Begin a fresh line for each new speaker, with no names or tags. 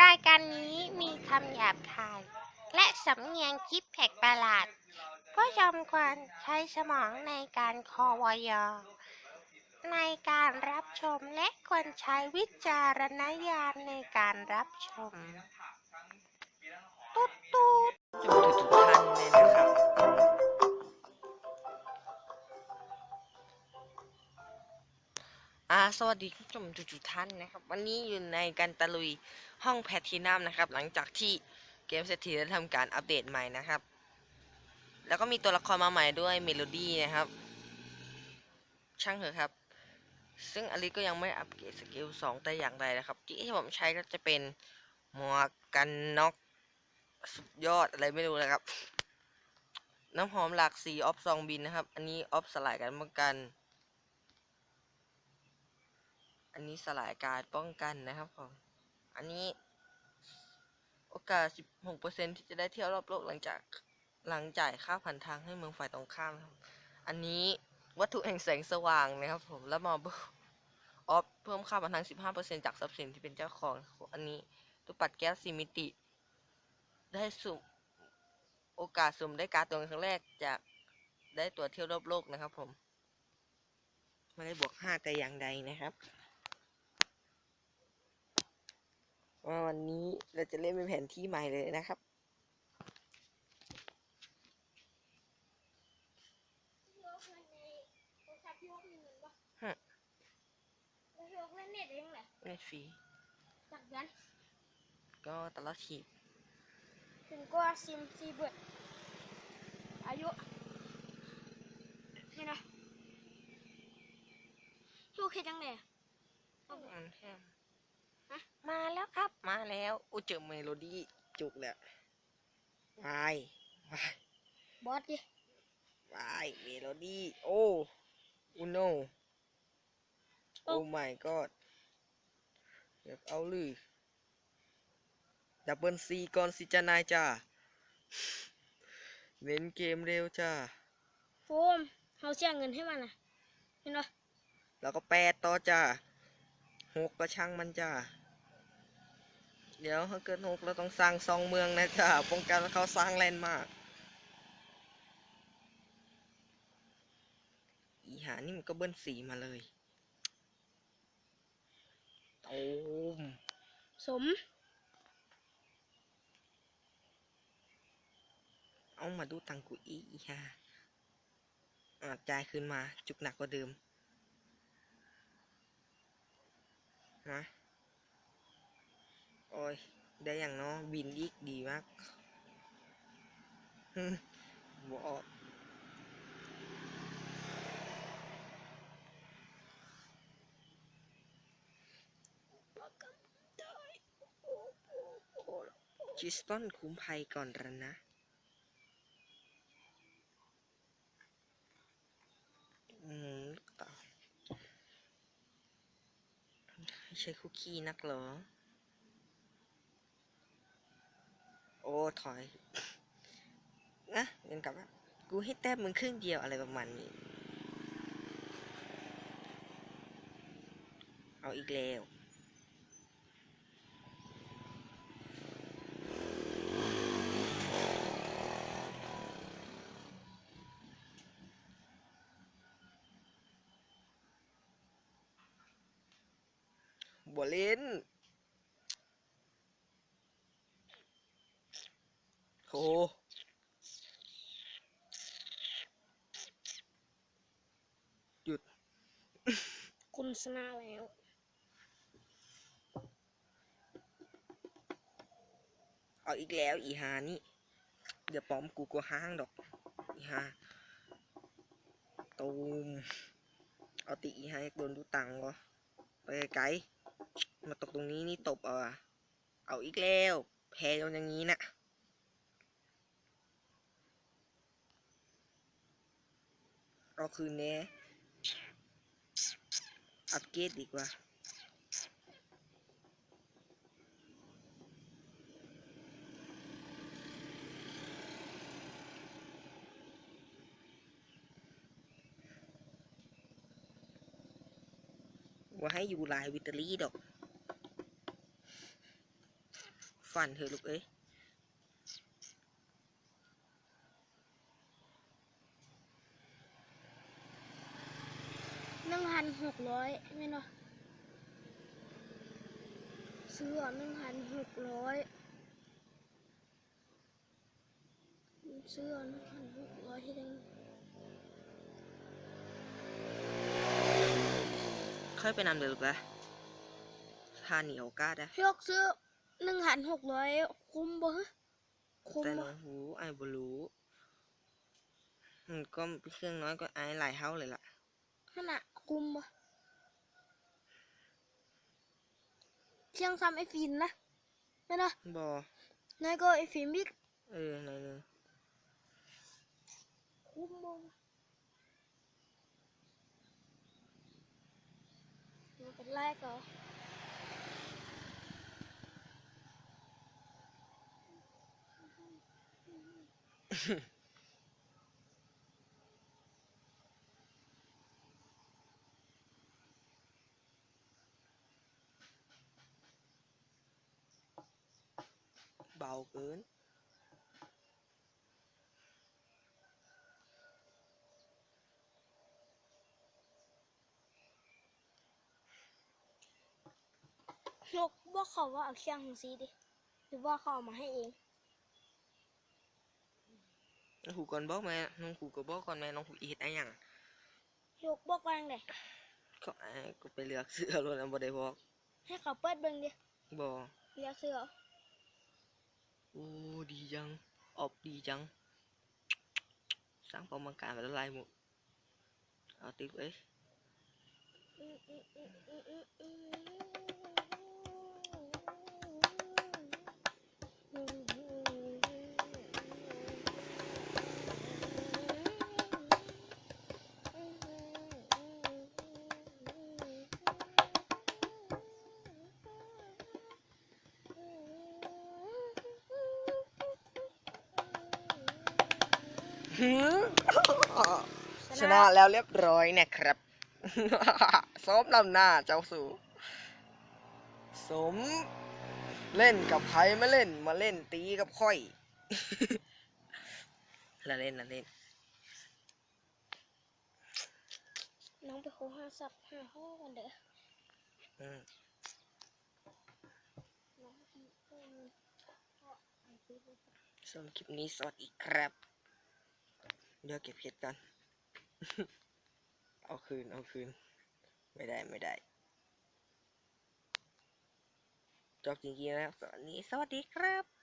รายการนี้มีคำหยาบคาย และสำเนียงคิดแผกประหลาดก็ยอมควรใช้สมองในการคอวยอในการรับชมและควรใช้วิจารณญาณในการรับชม ตุ๊ดตุ๊ด
จบทุกท่านเลยนะครับ อ่าสวัสดีคุณผู้ชมทุกท่านนะครับ วันนี้อยู่ในการตะลุยห้องแพทีนัมนะครับ หลังจากที่เกมเซทีได้ทำการอัปเดตใหม่นะครับ แล้วก็มีตัวละครมาใหม่ด้วยเมโลดี้นะครับ ช่างเถอะครับ ซึ่งอลิก็ยังไม่อัปเกรดสกิล2แต่อย่างใดนะครับ ที่ที่ผมใช้ก็จะเป็นหมวกกันน็อกสุดยอดอะไรไม่รู้นะครับ น้ำหอมหลากสีออฟซองบินนะครับ อันนี้ออฟสลายการป้องกัน อันนี้สลายการป้องกันนะครับผม อันนี้โอกาส 16%ที่จะได้เที่ยวรอบโลกหลังจากหลังจ่ายค่าผ่านทางให้เมืองฝ่ายตรงข้ามครับ อันนี้วัตถุแห่งแสงสว่างนะครับผม แล้วมอบออฟเพิ่มค่าผ่านทาง 15%จากทรัพย์สินที่เป็นเจ้าของ อันนี้ตู้ปัดแก๊สสีมิติ ได้สุ่มโอกาสสุ่มได้การ์ดตัวครั้งแรกจากได้ตัวเที่ยวรอบโลกนะครับผม ไม่ได้บวกห้าแต่อย่างใดนะครับ ว่าวันนี้เราจะเล่นเป็นแผนที่ใหม่เลยนะครับ ฮะ
แล้วพี่โอ๊คเล่นเน็ตได้ยังไง
เล่นฟรี
จากนั้น
ก็ตลอดชีพ
ถึงก็ซิมซีเบิร์ดอายุนี่นะพี่โอ๊คเห็นยังไง
มันแฮม
ฮะ
มาแล้วครับ มาแล้วอู้เจอเมโลดี้จุกแล้ววายวาย
บอสดิ
วายเมโลดี้โอ้อุโนโอ้ my god อยากเอาลือดับเบิลซีก่อนสิจะนายจ้าเล่นเกมเร็วจ้า
โฟมเขาเสียเงินให้มันนะเห็นปะ
แล้วก็แปดต่อจ้าหกก็ช่างมันจ้า เดี๋ยวถ้าเกิดหกเราต้องสร้างซองเมืองนะจ้าป้องกันว่าเขาสร้างแลนด์มาร์กอีหานี่มันก็เบิ้ลสีมาเลยตูม
สม
เอามาดูตังกูอีอีฮะอ่าจ่ายคืนมาจุกหนักกว่าเดิมนะ โอ้ย ได้อย่างเนาะบินอีกดีมากบออกชิสตันคุ้มภัยก่อนระนะ อืมต่อใช้คุกกี้นักเหรอ โอ้ถอยนะเงินกลับมากูให้แต้มมึงครึ่งเดียวอะไรประมาณนี้ เอาอีกแล้วบ่เล่น โหหยุด
คุณชนะแล้ว
เอาอีกแล้วอีหานี่เดี๋ยวปลอมกูก็ห้างดอก อีหาตูมเอาติอีหาอยากโดนดูตังค์วะไปไกลๆมาตกตรงนี้นี่ตบเอาอะเอาอีกแล้ว แพ้จนอย่างนี้น่ะ เอาคืนแน่อัปเกรดดีกว่าว่าให้อยู่ลายวิตาลีดอก ฝันเถอะลูกเอ้ย
นึ่งพันหกร้อยไม่เนาะซื้อหนึ่งพันหกร้อยซื้อหนึ่งพันหกร้อยที่นึง
ค่อยไปนำเดี๋ยวลูกละทาเหนียวกล้าได้
ยกซื้อหนึ่งพันหกร้อยคุ้มบ่ฮะคุ้ม
แต่
บ่
น้องหูไอ้บ่รู้มันก็เครื่องน้อยก็ไอ้หลายเท่าเลยล่ะ
ขนาด คุ้มบ่เชียงซ้ำไอฟินนะไม่เนาะ
บอ
นายก็ไอฟินบิ๊ก
เออไหนหนึง
คุ้มบ่มันเป็นแรกเหรอ
เบาเกิน
นกบอกเขาว่าเอาเชียงของซีดิ หรือว่าเขาเอามาให้เอง
น้องหูก่อนบอกแม่น้องหูก็บอกก่อนแม่น้องหูอีเฮ็ดไอ้หยัง
ยกบอกว่าจังได
ก็ไอ้ก็ไปเลือกเสื้อรถแล้วบ่ได้บอก
ให้เขาเปิดเบิ่งดิ
บอ
เลือกเสื้อ เอา
โอ้ดีจังออบดีจังสร้ ชนะแล้วเรียบร้อยเนี่ยครับสมนำหน้าเจ้าสู่สม เล่นกับใครไม่เล่นมาเล่นตีกับค่อยละเล่นละเล่น
น้องไปโคห้าสับห้าห้องกันเด้อ
อืม
น้องพี่เพิ่มเพราะไอ้พี่บ่
สำหรับคลิปนี้สวัสดีครับ เดี๋ยวเก็บเพชรกัน เอาคืน เอาคืน ไม่ได้ไม่ได้ จบจริงๆแล้วสวัสดีสวัสดีครับ